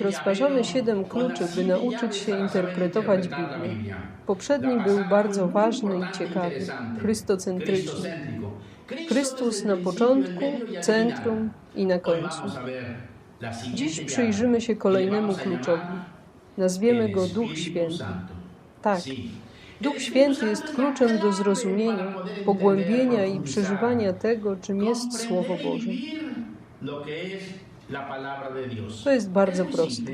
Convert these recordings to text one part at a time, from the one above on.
Rozważamy siedem kluczy, by nauczyć się interpretować Biblię. Poprzedni był bardzo ważny i ciekawy, chrystocentryczny. Chrystus na początku, centrum i na końcu. Dziś przyjrzymy się kolejnemu kluczowi. Nazwiemy go Duch Święty. Tak, Duch Święty jest kluczem do zrozumienia, pogłębienia i przeżywania tego, czym jest Słowo Boże. To jest bardzo proste.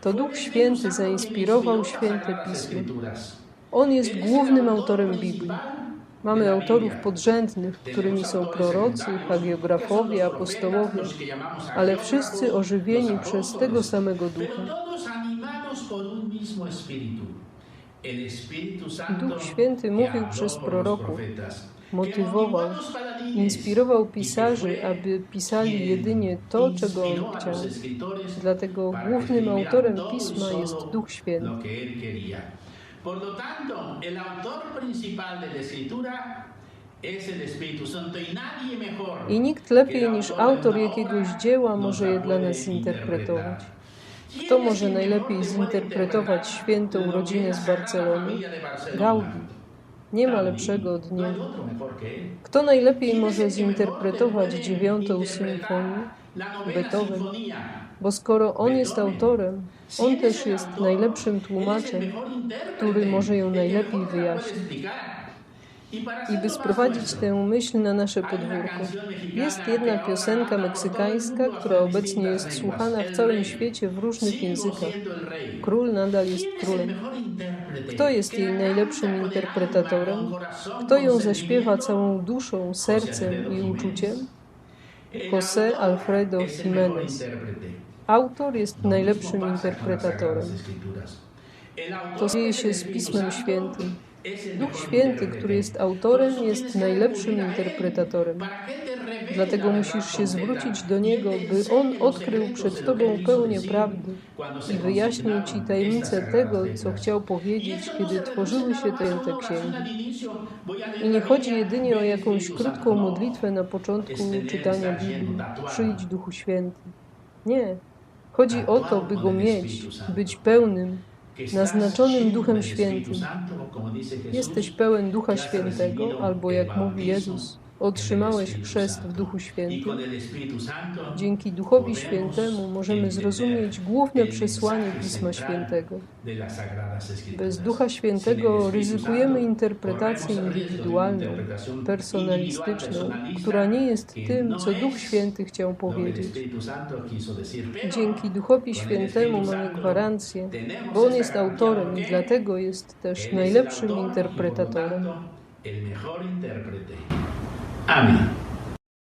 To Duch Święty zainspirował święte pismo. On jest głównym autorem Biblii. Mamy autorów podrzędnych, którymi są prorocy, hagiografowie, apostołowie, ale wszyscy ożywieni przez tego samego Ducha. Duch Święty mówił przez proroków, motywował, inspirował pisarzy, aby pisali jedynie to, czego On chciał. Dlatego głównym autorem pisma jest Duch Święty. Por lo tanto, el autor principal de la escritura y. I nikt lepiej niż autor jakiegoś dzieła może je dla nas zinterpretować. Kto może najlepiej zinterpretować świętą rodzinę z Barcelony? Gaudi. Nie ma lepszego niego. Kto najlepiej może zinterpretować dziewiątą symfonię? Beethoven. Bo skoro on jest autorem, on też jest najlepszym tłumaczem, który może ją najlepiej wyjaśnić. I by sprowadzić tę myśl na nasze podwórko, jest jedna piosenka meksykańska, która obecnie jest słuchana w całym świecie w różnych językach. Król nadal jest królem. Kto jest jej najlepszym interpretatorem? Kto ją zaśpiewa całą duszą, sercem i uczuciem? José Alfredo Jiménez. Autor jest najlepszym interpretatorem. To dzieje się z Pismem Świętym. Duch Święty, który jest autorem, jest najlepszym interpretatorem. Dlatego musisz się zwrócić do Niego, by On odkrył przed Tobą pełnię prawdy i wyjaśnił Ci tajemnicę tego, co chciał powiedzieć, kiedy tworzyły się te księgi. I nie chodzi jedynie o jakąś krótką modlitwę na początku czytania Biblii. Przyjdź Duchu Święty. Nie. Chodzi o to, by Go mieć, być pełnym, naznaczonym Duchem Świętym. Jesteś pełen Ducha Świętego, albo jak mówi Jezus, otrzymałeś chrzest w Duchu Świętym. Dzięki Duchowi Świętemu możemy zrozumieć główne przesłanie Pisma Świętego. Bez Ducha Świętego ryzykujemy interpretację indywidualną, personalistyczną, która nie jest tym, co Duch Święty chciał powiedzieć. Dzięki Duchowi Świętemu mamy gwarancję, bo On jest autorem i dlatego jest też najlepszym interpretatorem. Amém.